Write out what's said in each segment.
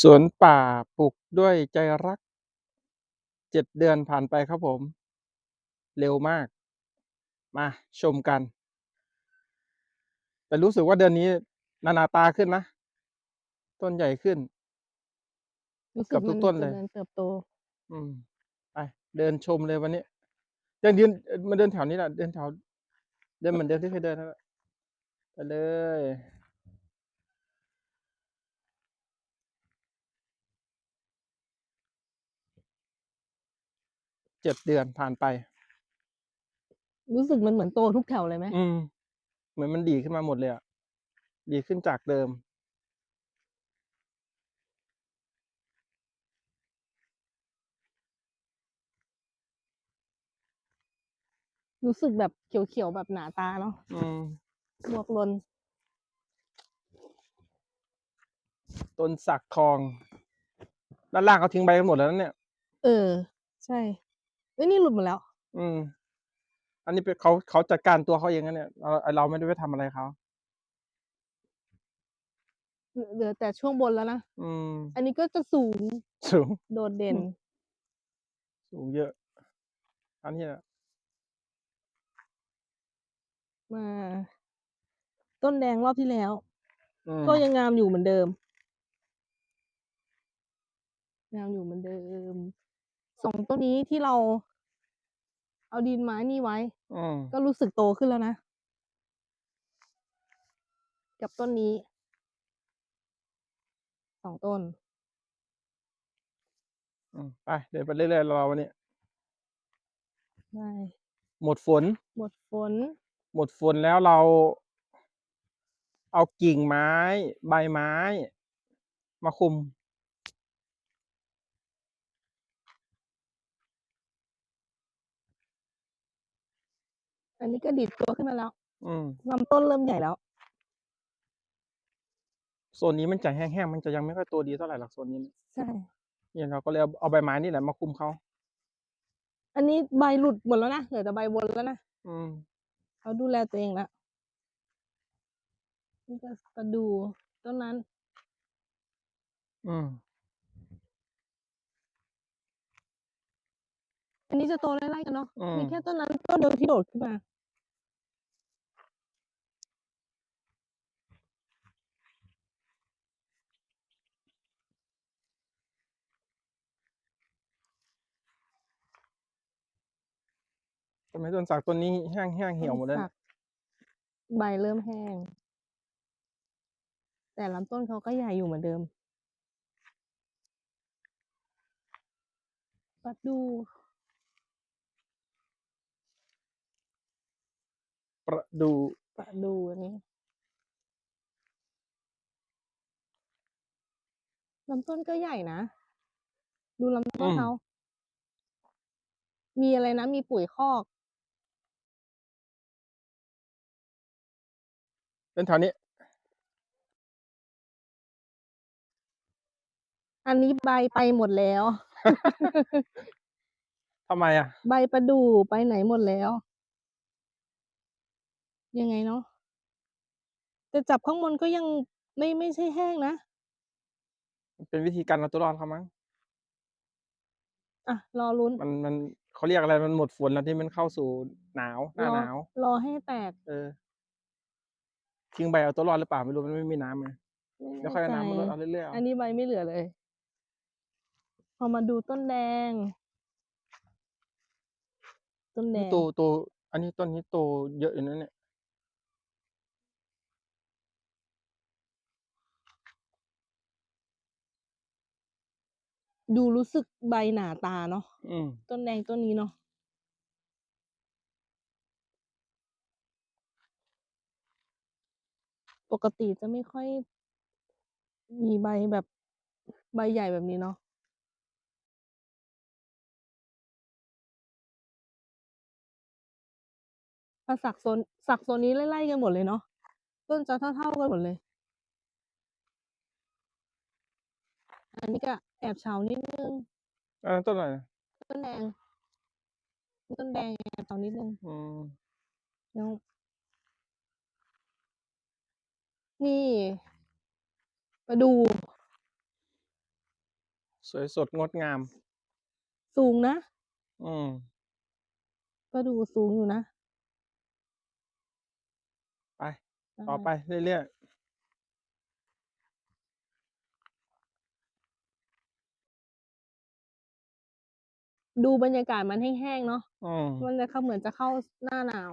สวนป่าปลูกด้วยใจรัก7เดือนผ่านไปครับผม เร็วมาก มาชมกัน แต่รู้สึกว่าเดือนนี้นานาตาขึ้นนะ ต้นใหญ่ขึ้นรู้สึเกืกอบทุมักนต้นเจเลยริญเติบโต อืม ไป เดินชมเลยวันนี้เดินยืนเอ่อมาเดินแถวนี้แหละ เดินแถว เดินเหมือนเดิมที่เคยเดินนั่นแหละไปเลย เจ็ดเดือนผ่านไป รู้สึกมันเหมือนโตทุกแถวเลยไหมอืม เหมือนมันดีขึ้นมาหมดเลยอะดีขึ้นจากเดิม รู้สึกแบบเขียวๆแบบหนาตาเนาะอืม บวกลน ต้นสักทอง ด้านล่างเขาทิ้งใบกันหมดแล้วนะเนี่ย เออ ใช่ เอ้ยนี่หลุดหมดแล้ว อืม อันนี้เป็นเขาเขาจัดการตัวเขาเองนะเนี่ยเราเราไม่ได้ไปทำอะไรเขาเหลือเหลือแต่ช่วงบนแล้วนะ อืม อันนี้ก็จะสูงสูง โดดเด่นสูงเยอะ อันนี้อะมา ต้นแดงรอบที่แล้ว อืมก็ยังงามอยู่เหมือนเดิม งามอยู่เหมือนเดิม สองต้นนี้ที่เรา เอาดินไม้นี่ไว้ อืมก็รู้สึกโตขึ้นแล้วนะ กับต้นนี้ สองต้น อืมไปเดินไปเรื่อยๆรอวันนี้ ได้หมดฝน หมดฝน หมดฝนแล้วเรา เอากิ่งไม้ ใบไม้ มาคุม อันนี้ก็ดีดตัวขึ้นมาแล้วอืมลำต้นเริ่มใหญ่แล้ว โซนนี้มันจะแห้งๆมันจะยังไม่ค่อยตัวดีเท่าไหร่หรอกโซนนี้ใช่ เนี่ยเราก็เลยเอาเอาใบไม้นี่แหละมาคุมเขาอันนี้ใบหลุดหมดแล้วนะเหลือแต่ใบบนแล้วนะอืม เขาดูแลตัวเองแล้วนี่ก็กระดูต้นนั้น อืม อันนี้จะโตไล่ๆกันเนาะอืม มีแค่ต้นนั้นต้นเดียวที่โดดขึ้นมาต้นไม้ต้นสักต้นนี้แห้งๆเหี่ยวหมดแล้วต้นสักใบเริ่มแห้ง แต่ลำต้นเขาก็ใหญ่อยู่เหมือนเดิมปัดดู ประดูปัดดูอันนี้ลำต้นก็ใหญ่นะ ดูลำต้นอืมเขา มีอะไรนะ มีปุ๋ยคอกเป็นแถวนี้ อันนี้ใบไปหมดแล้ว ทำไมอะ ใบประดู่ไปไหนหมดแล้ว ยังไงเนาะแต่จับข้างบนก็ยังไม่ไม่ใช่แห้งนะ เป็นวิธีการเอาตัวรอดเขามั้งอะรอลุ้น มันมันเขาเรียกอะไรมันหมดฝนแล้วที่มันเข้าสู่หนาวหน้ารอหนาว รอให้แตกเออทิ้งใบเอาตัวรอดหรือเปล่าไม่รู้มันไม่มีน้ำไงไม่เดี๋ยวแน่ค่อยเอาใจน้ำมาลดเอาเรื่อยๆเอาอันนี้ใบไม่เหลือเลย พอมาดูต้นแดง ต้นแดนี่งโตโตอันนี้ต้นนี้โตเยอะอยู่นะเนี่ย ดูรู้สึกใบหนาตาเนาะอืมต้นแดงต้นนี้เนาะปกติจะไม่ค่อย มีใบแบบใบใหญ่แบบนี้เนาะถ้าสักโซนสักโซนนี้ไล่ๆกันหมดเลยเนาะต้นจะเท่าๆกันหมดเลย อันนี้ก็แอบเฉานิดนึงอันนั้นต้นอะไรนะต้นแดงต้นแดงแอบเฉานิดนึงอืมแล้วนี่มาดู สวยสดงดงาม สูงนะอืมก็ดูสูงอยู่นะ ไป ต่อไปเรื่อย ดูบรรยากาศมันแห้งๆเนาะๆอืมมันจะเข้าเหมือนจะเข้าหน้าหนาว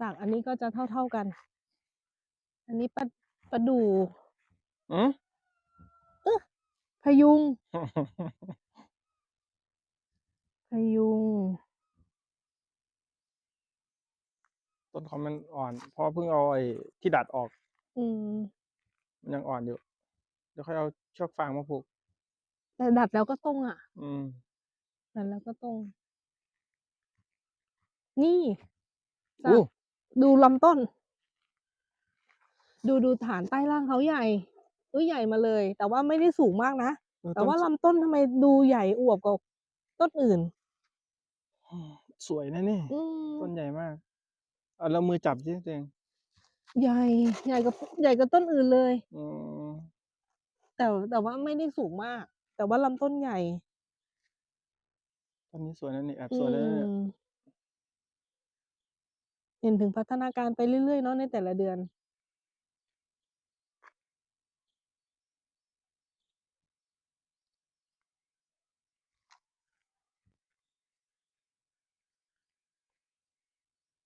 สักอันนี้ก็จะเท่าๆกัน อันนี้ปลาปลาดูอืมพยุงพยุง ต้นเขามันอ่อน เพราะเพิ่งเอาไอ้ที่ดัดออก อืมมันยังอ่อนอยู่ เดี๋ยวค่อยเอาเชือกฟางมาผูก แต่ดัดแล้วก็ตรงอะ อืม ดัดแล้วก็ตรง นี่สัอู้กดูลำต้น ดูดูฐานใต้ล่างเขาใหญ่เอ้ยใหญ่มาเลย แต่ว่าไม่ได้สูงมากนะ เออแต่ต้นว่าลำต้นทำไมดูใหญ่อวบกว่าต้นอื่น สวยนะนี่ อืม ต้นใหญ่มาก เอาแล้วมือจับสิตัวเองใหญ่ใหญ่กับใหญ่กับต้นอื่นเลย อืมแต่แต่ว่าไม่ได้สูงมาก แต่ว่าลำต้นใหญ่ต้นนี้สวยนะนี่แอบอืสวยเลยนะเนี่ยมเห็นถึงพัฒนาการไปเรื่อยๆเนาะในแต่ละเดือน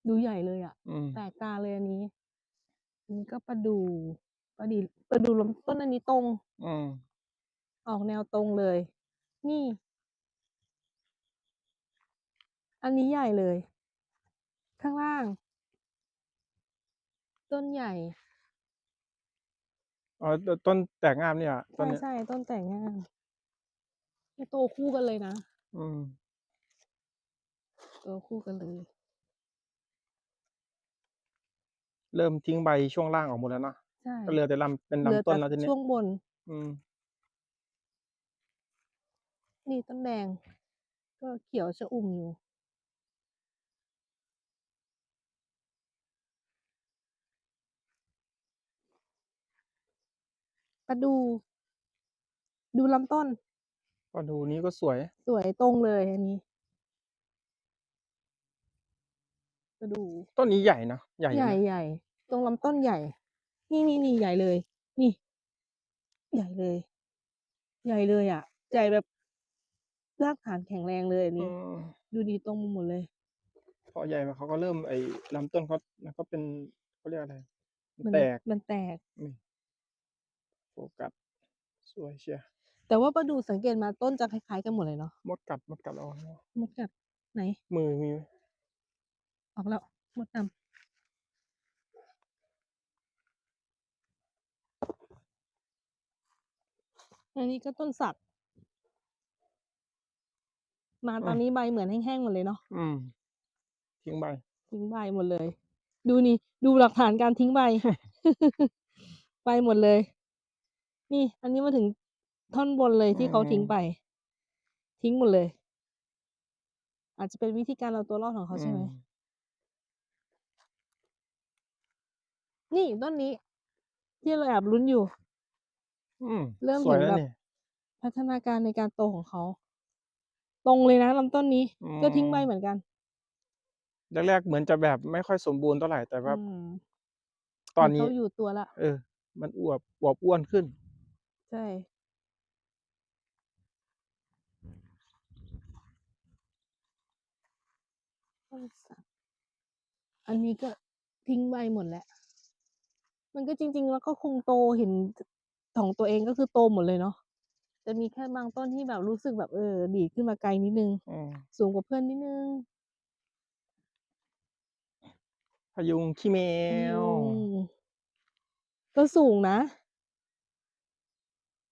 ดูใหญ่เลยอะอืมแปลกตาเลยอันนี้ อันนี้ก็ประดูประดีประดูลำต้นอันนี้ตรง อืมออกแนวตรงเลย นี่ อันนี้ใหญ่เลย ข้างล่าง ต้นใหญ่ อ๋อตต้นแตกงามเนี่ยต้นใช่เนี้ยใช่ต้นแต่งงานเนี่ยโตคู่กันเลยนะอืม โตคู่กันเลย เริ่มทิ้งใบช่วงล่างออกหมดแล้วเนาะใช่ก็เหลือแต่ลำเป็นเหลือลำต้นแต่แล้วทีเนี้ยช่วงบน อืม นี่ต้นแดง ก็เขียวชะอุ่มอยู่ ประดู ดูลำต้นก็ดูนี้ก็สวย สวยตรงเลยอันนี้ ประดูต้นนี้ใหญ่นะใหญ่อยู่ใหญ่นะใหญ่ตรงลำต้นใหญ่ นี่นี่นี่ใหญ่เลย นี่ ใหญ่เลย ใหญ่เลยอะใหญ่แบบรากฐานแข็งแรงเลยอันอืนี้มดูดีตรงหมดเลย พอใหญ่มาเขาก็เริ่มไอ้ลำต้นเขามันก็เป็นเขาเรียกอะไรมันมันแตกมันแตกนี่โฟกัสสวยเชียร์แต่ว่าประดูสังเกตมาต้นจะคล้ายๆกันหมดเลยเนาะมดกัดมดกัดเอามดกัดไหน มือมีไหม ออกแล้วมดดำอันนี้ก็ต้นสัก มาตอนนี้ใบเหมือนแห้งๆหมดเลยเนาะอืม ทิ้งใบ ทิ้งใบหมดเลย ดูนี่ ดูหลักฐานการทิ้งใบไปหมดเลย นี่ อันนี้มาถึงท่อนบนเลยที่เขาทิ้งอืมไป ทิ้งหมดเลย อาจจะเป็นวิธีการเอาตัวรอดของเขาใช่ไหม นี่ต้นนี้ที่เราแอบลุ้นอยู่ อืมเริ่มสวยเห็นแล้วแบบนี่ พัฒนาการในการโตของเขา ตรงเลยนะลำต้นนี้ก็ทิ้งใบอืมเหมือนกันแรกๆเหมือนจะแบบไม่ค่อยสมบูรณ์เท่าไหร่แต่ว่าอืมตอนเหมืนี้ เขาอยู่ตัวละเออ มันอวบอวบอ้วนขึ้น ใช่ต้นสักอันนี้ก็ทิ้งใบหมดแล้ว มันก็จริง ๆ แล้วก็คงโต เห็น ของตัวเอง ก็คือโตหมดเลยเนาะ จะมีแค่บางต้นที่แบบรู้สึกแบบ เออ ดีดขึ้นมาไกลนิดนึงอืม สูงกว่าเพื่อนนิดนึงพยุงขี้แมวอืมก็สูงนะ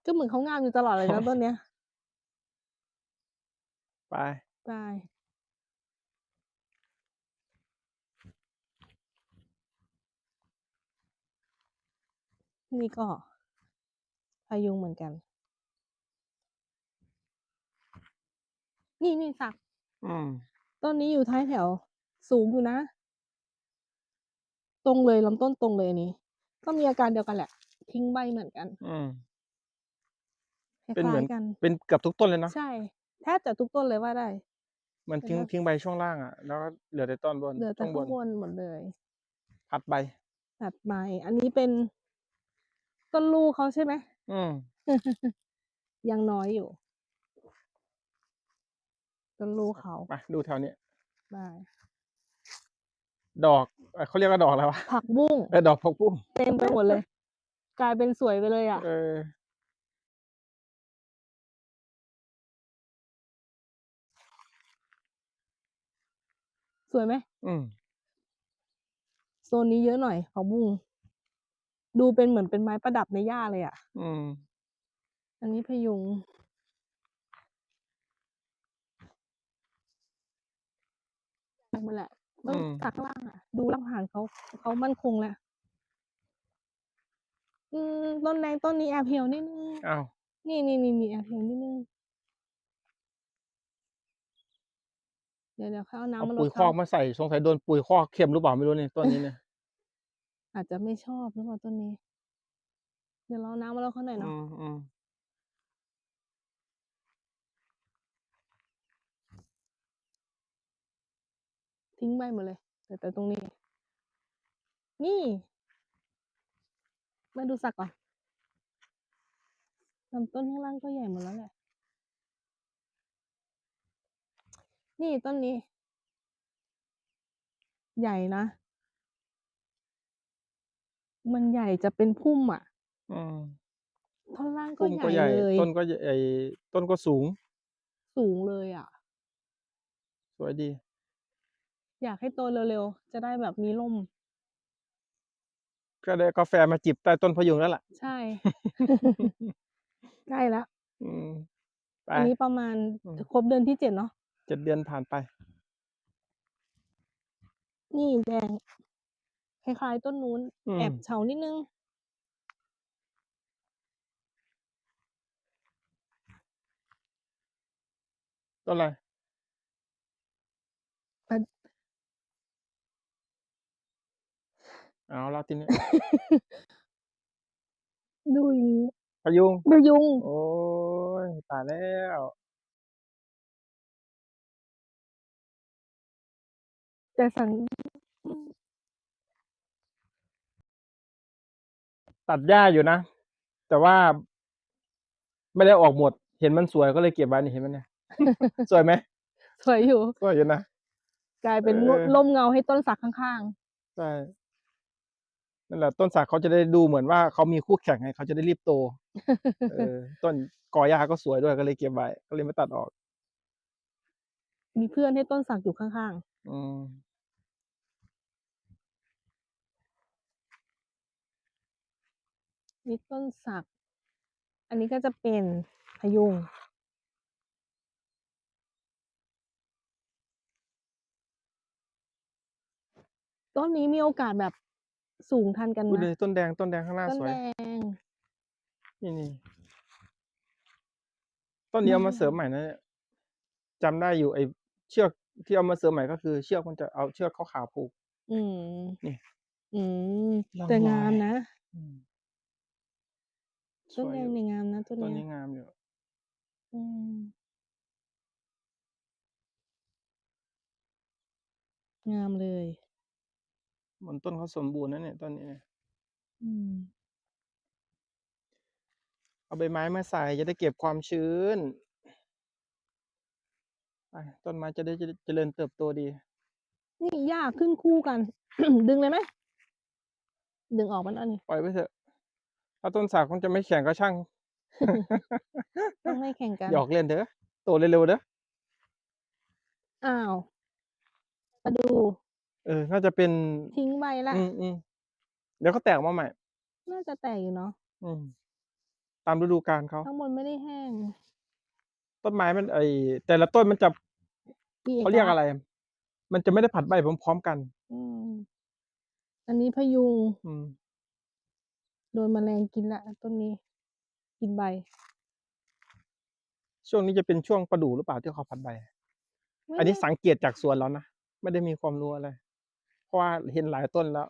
ก็เหมือนเขางามอยู่ตลอดเลยนะ ต้นเนี้ย ไป ไป นี่ก็พายุงเหมือนกัน นี่นี่สักอืมต้นนี้อยู่ท้ายแถว สูงอยู่นะ ตรงเลยลำต้นตรงเลยอันนี้ ก็มีอาการเดียวกันแหละ ทิ้งใบเหมือนกัน อืมคล้เป็นเหมืาอนยๆกัน เป็นเกือบทุกต้นเลยเนาะใช่ แทบจะทุกต้นเลยว่าได้ มันเป็นทิ้งลักทิ้งใบช่วงล่างอะแล้วก็เหลือแต่ต้นบนเหลือแต่ช่วงบข้านงบนหมดเลย พัดใบ ตัดใบอันนี้เป็น ต้นลูกเขาใช่ไหมอืมยังน้อยอยู่ ต้นลูกเขามาดูแถวเนี้ยได้ดอกเอ่อเขาเรียกว่าดอกอะไรวะผักบุ้งเออดอกผักบุ้งเต็มไปหมดเลย กลายเป็นสวยไปเลยอะ เออ สวยไหมอืม โซนนี้เยอะหน่อยผักบุ้ง ดูเป็นเหมือนเป็นไม้ประดับในหญ้าเลยอะ อืม อันนี้พยุง มันแหละต้นอืม จากข้างล่างอะ ดูรากฐานเขาเขามั่นคงแล้วอืม ต้นแดงต้นนี้แอบเหี่ยวนิดนึง อ้าวนี่นี่นี่นี่แอบเหี่ยวนิดนึง เดี๋ยวเดี๋ยวเขาเอาเอาน้ำมาลปุ๋ดยคอกเขามาใส่สงสัยโดนปุ๋ยคอกเค็มหรือเปล่าไม่รู้เนี่ยต้นนี้เนี่ย อาจจะไม่ชอบหรือเปล่าต้นนี้ เดี๋ยวเราเอาน้ำมาลดเขาหน่อยเนาะอืมทิ้งใบหมดเลย แต่แต่ตรงนี้ นี่ มาดูสักก่อนลำต้นข้างล่างก็ใหญ่หมดแล้วแหละ นี่ต้นนี้ ใหญ่นะ มันใหญ่จะเป็นพุ่มอะอืมท่อนล่างก็พุ่มใหก็ญ่ใหญ่ เลยต้นก็ใหญ่ต้นก็สูง สูงเลยอะ สวยดี อยากให้โตเร็วๆ จะได้แบบมีร่ม ก็ได้กาแฟมาจิบใต้ต้นพะยุงแล้วล่ะ ใช่ ใกล้แล้วอืมไป อันนี้ประมาณอืม ครบเดือนที่เจ็ดเนาะเจ็ดเดือนผ่านไป นี่แดง คล้ายๆต้นนู้น อืม แอบเฉานิดนึง ต้นอะไรอัน เอาละทีนี้ ดูอย่างนี้พะยุงพยุง โอ้ยตายแล้ว แต่สัง ตัดหญ้าอยู่นะ แต่ว่า ไม่ได้ออกหมด เห็นมันสวยก็เลยเก็บไว้นี่เห็นไหมเนี่ย สวยไหมสวยอยู่ สวยอยู่นะ กลายเป็นเออร่มเงาให้ต้นสักข้างใช่ นั่นแหละ ต้นสักเขาจะได้ดูเหมือนว่าเขามีคู่แข่งไงเขาจะได้รีบโตเออต้นกอหญ้าก็สวยด้วยก็เลยเก็บไว้ ก็เลยไม่ตัดออกๆมีเพื่อนให้ต้นสักอยู่ข้างอืม ๆนี่ต้นสัก อันนี้ก็จะเป็นพยุง ต้นนี้มีโอกาสแบบสูงทันกันอุ้ยนะเลยต้นแดงต้นแดงข้างหน้าต้นสวย แดง นี่นี่ต้นนี้เอามาได้เสริมใหม่นะเนี่ยจำได้อยู่ไอ้เชือกที่เอามาเสริมใหม่ก็คือ เชือกมันจะเอาเชือกขาวๆผูก อืมนี่อืมร่องแต่รอยงามนะ อืมส ต้นวยแดองยู่เนี่ยงามนะต้นต้นเนี้นี้ยงามอยู่ อืมงามเลย บนต้นเขาสมบูรณ์นะเนี่ยต้นนี้เนี่ยอืม เอาใบไม้มาใส่จะได้เก็บความชื้นไปต้นไม้จะได้เจเจริญเติบโตดี นี่หญ้าขึ้นคู่กัน ดึงเลยไหมดึงออกมันอันนี้ปล่อยไปเถอะ ถ้าต้นสักมันจะไม่แข็งก็ช่าง ต้องให้แข่งกัน หยอกเล่นเถอะโตเร็วๆเด้ออ้าวมาดู เออ น่าจะเป็น ทิ้งใบละอืมอืมเดี๋ยวเขาแตกมาใหม่ น่าจะแตกอยู่เนาะอืม ตามฤดูกาลเขา ข้างบนไม่ได้แห้งต้นไม้มันไอแต่ละต้นมันจะมีเขาเรียกลัษณ์อะไร มันจะไม่ได้ผัดใบพร้อมๆกัน อืมอันนี้พยุง อืม โดนแมลงกินละต้นนี้ กินใบ ช่วงนี้จะเป็นช่วงประดู่หรือเปล่าที่เขาผัดใบ ไม่อันนี้แน่สังเกตจากสวนเรานะ ไม่ได้มีความรู้อะไร เพราะว่าเห็นหลายต้นแล้ว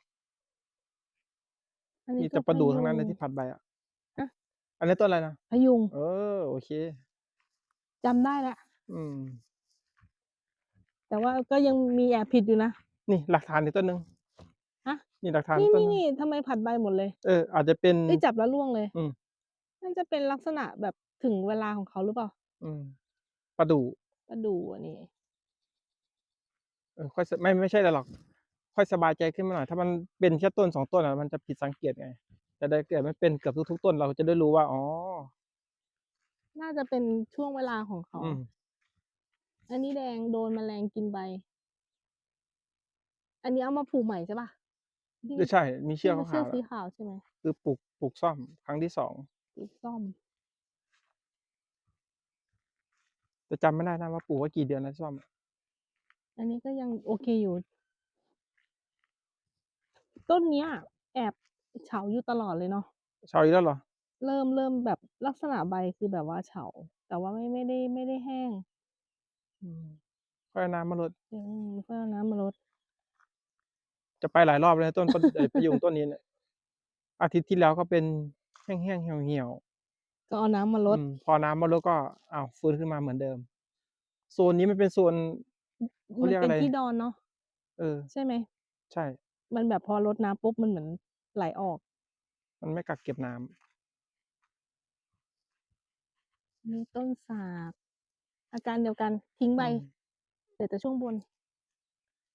อันนี้มีก็แต่ประดู่ทั้งนั้นพเลยยุงที่ผัดใบอะฮะอันนี้ต้นอะไรนะ พยุงเออ โอเค จำได้แล้วอืม แต่ว่าก็ยังมีแอบผิดอยู่นะ นี่หลักฐานอีกต้นหนึ่งฮะ นี่หลักฐานนี่ต้นนี่หนึ่งนี่ทำไมผัดใบหมดเลยเอออาจจะเป็นเอ้ยจับแล้วร่วงเลย อืมน่าจะเป็นลักษณะแบบถึงเวลาของเขาหรือเปล่า อืมประดู่ประดู่อันนี้เออค่อยสไม่ไม่ใช่อะไรหรอก ค่อยสบายใจขึ้นมาหน่อย ถ้ามันเป็นแค่ต้นสองต้นอะมันจะผิดสังเกตไง แต่ได้เกิดมันเป็นเกือบทุกๆต้นเราจะได้รู้ว่าอ๋อน่าจะเป็นช่วงเวลาของเขาอืมอันนี้แดงโดนแมลงกินใบ อันนี้เอามาผูกใหม่ใช่ปะ ที่ไม่ใช่ มีเชือกที่ขาวเชือกๆสีแล้วขาวใช่ไหมคือปลูกปลูกซ่อมครั้งที่สองสีส้มแต่จำไม่ได้นะว่าปลูกไว้กี่เดือนนะซ่อม อันนี้ก็ยังโอเคอยู่ ต้นเนี้ย แอบเฉาอยู่ตลอดเลยเนาะชาวอีกแล้วเหรอ เริ่มเริ่มแบบลักษณะใบคือแบบว่าเฉา แต่ว่าไม่ไม่ได้ไม่ได้แห้ง อืมค่อยเอาน้ำมาลดอืมก็เอาน้ำมาลด จะไปหลายรอบเลยต้นปะเอ่อพะยุงต้นนี้เนี่ยอาทิตย์ที่แล้วก็เป็นแห้งๆเหี่ยวก็เอาน้ำมาๆลดอืมพอน้ำมาลดก็อ้าวฟื้นขึ้นมาเหมือนเดิมโซนนี้มันเป็นโซนเขามันเรียกเป็นอะไรที่ดอนเนาะเออ ใช่ไหมใช่ มันแบบพอลดน้ำปุ๊บมันเหมือนไหลออก มันไม่กักเก็บน้ำนี่ต้นสากอาการเดียวกันทิ้งใบอืมเหลือแต่ช่วงบน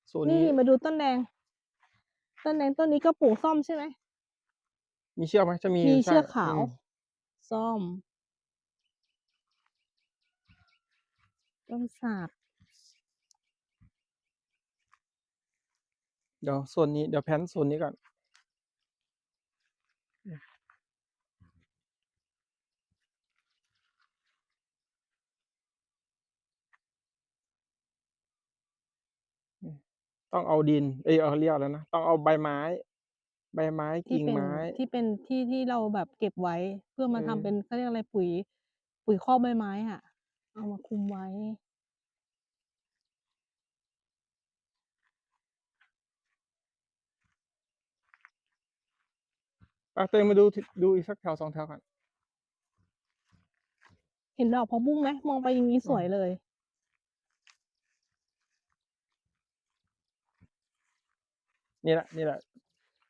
โซนนี่นี้มาดูต้นแดง ต้นแดงต้นนี้ก็ปลูกซ่อมใช่ไหมมีเชือกไหมจะมีมีใช่เชือกขาวอืมซ่อม ต้นสากเดี๋ยวโซนนี้เดี๋ยวแพนโซนนี้ก่อน ต้องเอาดิน เอยเอาเรียกแล้วนะต้องเอาใบไม้ ใบไม้ที่กิ่งเป็นไม้ ที่เป็นที่ที่เราแบบเก็บไว้ เพื่อมาเออทำเป็นเขาเรียกอะไรปุ๋ย ปุ๋ยคอกใบไม้อะเอามาคลุมไว้ อะเตยมาดูที่ดูอีกสักแถวสองแถวก่อนเห็นดอกพะบุ้งไหมมองไปอย่างนี้สวยเลย นี่แหละนี่แหละ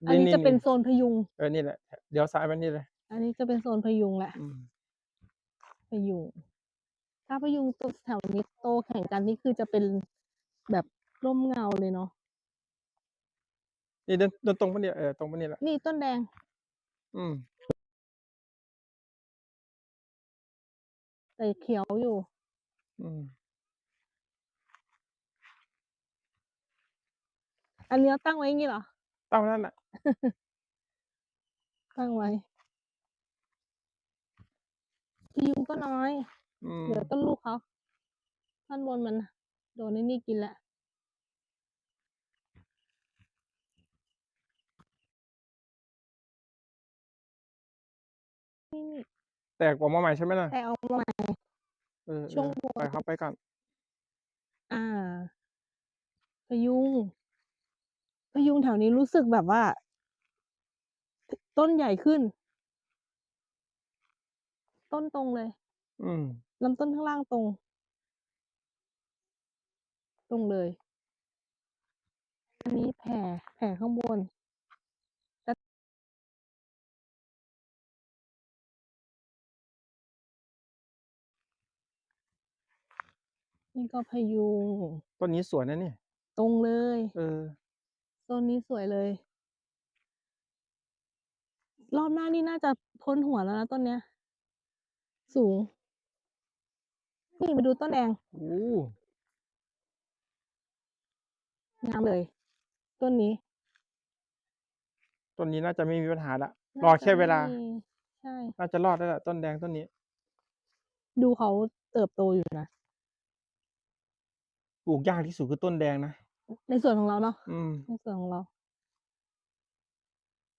อันนี้จะเป็นๆโซนพยุง เออนี่แหละเดี๋ยวซ้ายไปนี่เลยอันนี้จะเป็นโซนพยุงแหละอืมพยุง ถ้าพยุงตัวแถวนี้โตแข่งกันนี่คือจะเป็นแบบร่มเงาเลยเนาะนี่เดินเดินตรงไปเนี่ยเออตรงไปนี่แหละนี่ต้นแดง อืมแต่เขียวอยู่ อืม อันนี้เราตั้งไว้อย่างนี้เหรอ ตั้งไว้นั่นแหละตั้งไว้พยุงก็น้อย อืมเหลือต้นลูกเขาท่านบนมันโดนไอ้นี่กินแล้วนี่นี่แตกออกมาใหม่ใช่ไหมล่ะแต่เอามาใหม่เออช่วงเออบน ไปครับไปก่อน อ่าพยุง พยุงแถวนี้รู้สึกแบบว่า ต้นใหญ่ขึ้น ต้นตรงเลย อืมลำต้นข้างล่างตรง ตรงเลย อันนี้แผ่แผ่ข้างบนแล้วนี่ก็พยุงต้นนี้สวยนะเนี่ย ตรงเลย เออ ต้นนี้สวยเลย รอบหน้านี่น่าจะพ้นหัวแล้วนะต้นเนี้ย สูง นี่มาดูต้นแดงโอ้งามเลย ต้นนี้ ต้นนี้น่าจะไม่มีปัญหาละน่รอจะแค่เวลาไม่ใช่ น่าจะรอดได้แหละต้นแดงต้นนี้ ดูเขาเติบโตอยู่นะ ปลูกยากที่สุดคือต้นแดงนะ ในส่วนของเราเนาะอืม ในส่วนของเรา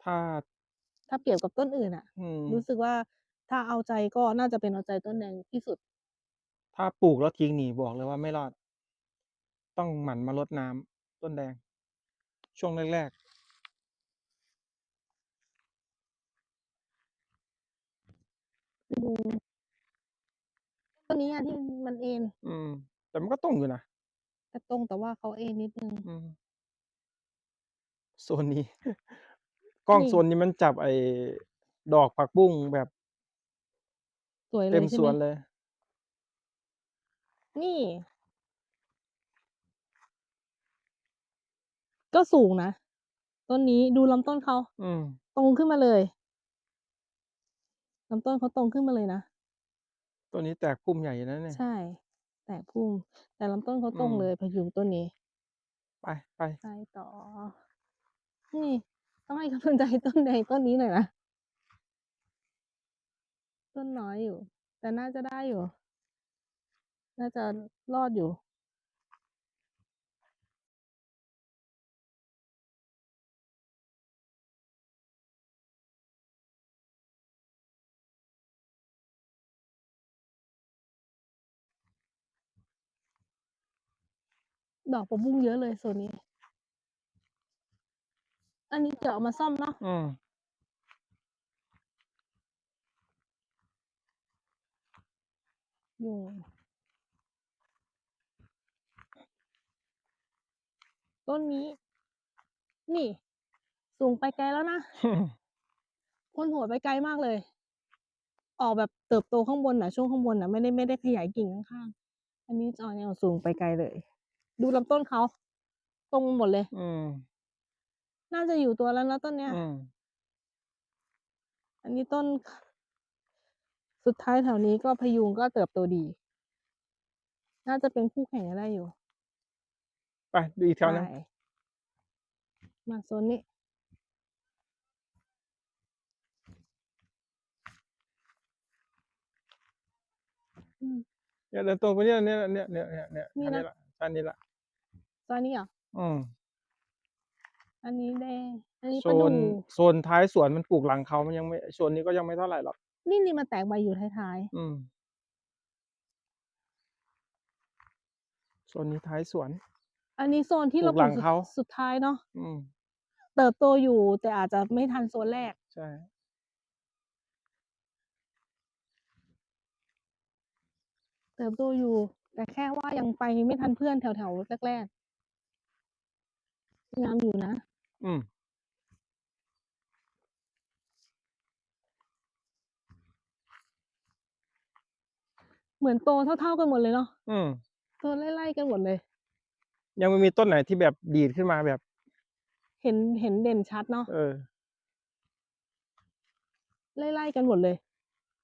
ถ้า ถ้าเปรียบกับต้นอื่นอะอืม รู้สึกว่าถ้าเอาใจก็น่าจะเป็นเอาใจต้นแดงที่สุด ถ้าปลูกแล้วทิ้งหนีบอกเลยว่าไม่รอด ต้องหมั่นมารดน้ำต้นแดง ช่วงแรกดูต้นนี้อะที่มันเอ็น ๆ อืม แต่มันก็ตรงอยู่นะ แต่ตรงแต่ว่าเขาเอ็นนิดนึง อืมโซนนี้ กล้องนี่ โซนนี้มันจับไอ้ดอกผักบุ้งแบบสวยเลเต็ยมใช่สไหมวนเลย นี่ ก็สูงนะต้นนี้ดูลำต้นเขาอืม ตรงขึ้นมาเลยลำต้นเขาตรงขึ้นมาเลยนะต้นนี้แตกพุ่มใหญ่อยู่นะเนี่ย ใช่ แตกพุ่มแต่ลำต้นเขาตรงอืมเลยพยุงต้นนี้ ไปไปไปต่อ นี่ต้องให้กำลังใจต้นแดงต้นนี้หน่อยนะ ต้นน้อยอยู่ แต่น่าจะได้อยู่ น่าจะรอดอยู่ ดอกผักบุ้งเยอะเลยโซนนี้ อันนี้จะเอามาซ่อมเนาะอืมยุงต้นนี้ นี่ สูงไปไกลแล้วนะพ้นหัวไปไกลมากเลย ออกแบบเติบโตข้างบนน่ะช่วงข้างบนน่ะไม่ได้ไม่ได้ขยายกิ่งข้างๆอันนี้จอแนวสูงไปไกลเลย ดูลำต้นเขาตรงหมดเลย อืมน่าจะอยู่ตัวแล้วนะต้นเนี้ย อืมอันนี้ต้น สุดท้ายแถวนี้ก็พยุงก็เติบโตดี น่าจะเป็นคู่แข่งกันได้อยู่ไปดูอีกแถวนึงไปมาโซนนี้ อืม เนี่ยเดินตรงไปเนี่ยเนี่ยเนี่ยเนี่ยเนี่ยเนี่ยนี่อันนะนี้ละอันนี้ละ โซนนี้เหรอ อืมอันนี้แดง อันนี้โซประดูนโซนท้ายสวนมันปลูกหลังเขามันยังไม่โซนนี้ก็ยังไม่เท่าไหร่หรอกนี่นี่มาแตกใบอยู่ท้ายอืมโซนนี้ท้ายสวน ๆ อันนี้โซนที่ปลูเรากหลังสุดเขา สุดท้ายเนาะ อืม เติบโตอยู่แต่อาจจะไม่ทันโซนแรก ใช่ เติบโตอยู่ แต่แค่ว่ายังไปไม่ทันเพื่อนแถวๆแรกๆ งามอยู่นะ อืมเหมือนโตเท่าๆกันหมดเลยเนาะอืมโตไล่ๆกันหมดเลย ยังไม่มีต้นไหนที่แบบดีดขึ้นมาแบบ เห็นเห็นเด่นชัดเนาะเออ ไล่ๆกันหมดเลย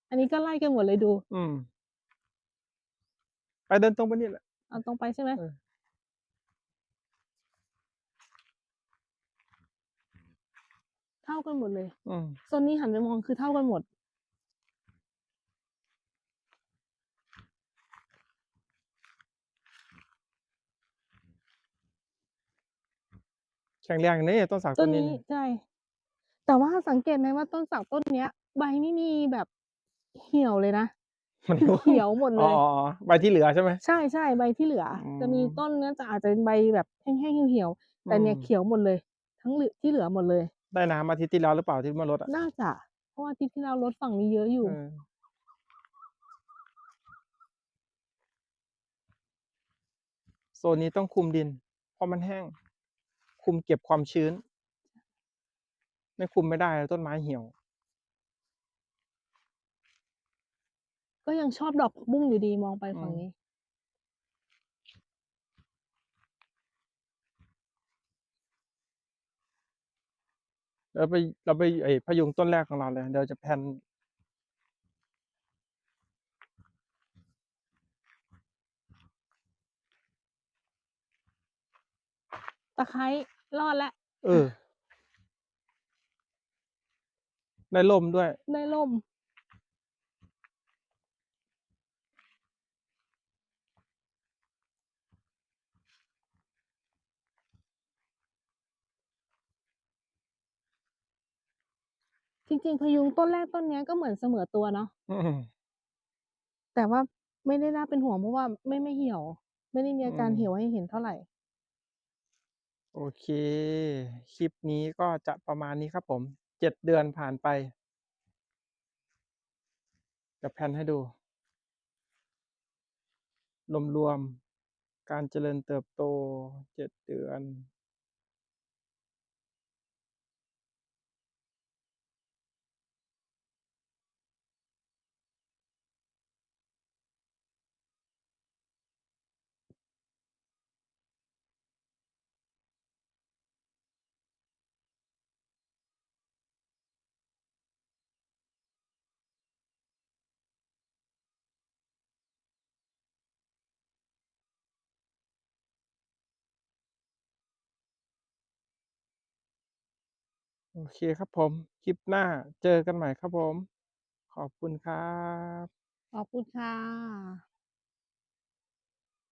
อันนี้ก็ไล่กันหมดเลยดู อืม ไปเดินตรงไปนี่แหละเอาตรงไปใช่ไหมเออ ท่ากันหมดเลยอืมโซนนี้หันไปมองคือเท่ากันหมด แข็งแรงนี่ต้นสักต้ต้นนนี้นี้นี่ใช่ แต่ว่าสังเกตไหมว่าต้นสักต้นเนี้ย ใบไม่มีแบบเหี่ยวเลยนะมันคือเขียวหมดเลอ๋อยอ๋ออ๋อใบที่เหลือใช่ไหม ใช่ใช่ใบที่เหลืออม จะมีต้นเนี้ยจะอาจจะเป็นใบแบบแห้งๆเหี่ยวๆแต่เนี่ยอืมเขียวหมดเลย ทั้งเหลือที่เหลือหมดเลย ได้น้ำอาทิตย์ที่แล้วหรือเปล่าที่มารดอะน่าจะเพราะว่าอาที่ที่เราลดฝั่งนี้เยอะอยู่ เออโซนนี้ต้องคุมดิน เพราะมันแห้ง คุมเก็บความชื้น ไม่คุมไม่ได้ต้นไม้เหี่ยว ก็ยังชอบดอกบุ้งอยู่ดีมองไปฝั่งอืมนี้ เราไปเราไปไอ้พยุงต้นแรกของเราเลยเดี๋ยวจะแพนตะไคร้รอดแล้วเออ ได้ล่มด้วย ได้ล่ม จริงๆพยุงต้นแรกต้นเนี้ยก็เหมือนเสมอตัวเนาะอืมแต่ว่าไม่ได้น่าเป็นห่วงเพราะว่าไม่ไม่เหี่ยว ไม่ได้มีอือาการมเหี่ยวให้เห็นเท่าไรโอเค คลิปนี้ก็จะประมาณนี้ครับผม7เดือนผ่านไปเดี๋ยวแพนให้ดู รวมๆ การเจริญเติบโต7เดือน โอเคครับผม คลิปหน้าเจอกันใหม่ครับผม ขอบคุณครับ ขอบคุณค่ะ